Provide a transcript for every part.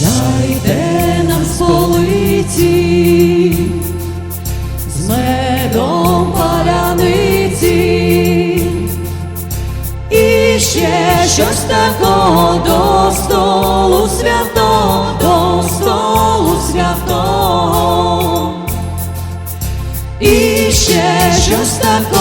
Дайте нам столиці з медом паляниці і ще щось такого до столу святого, до столу святого. І ще щось такого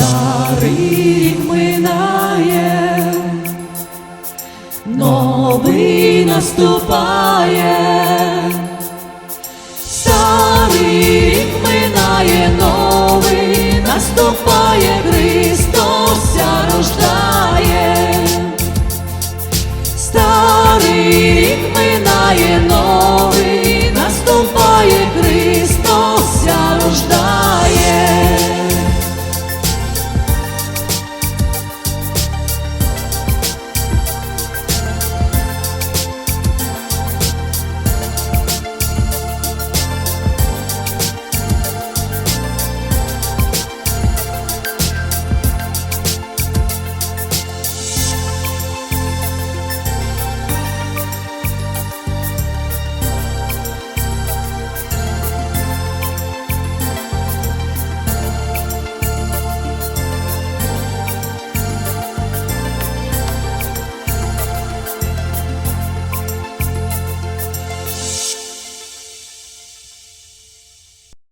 Старий рік минає, новий наступає, старий рік минає, новий наступає.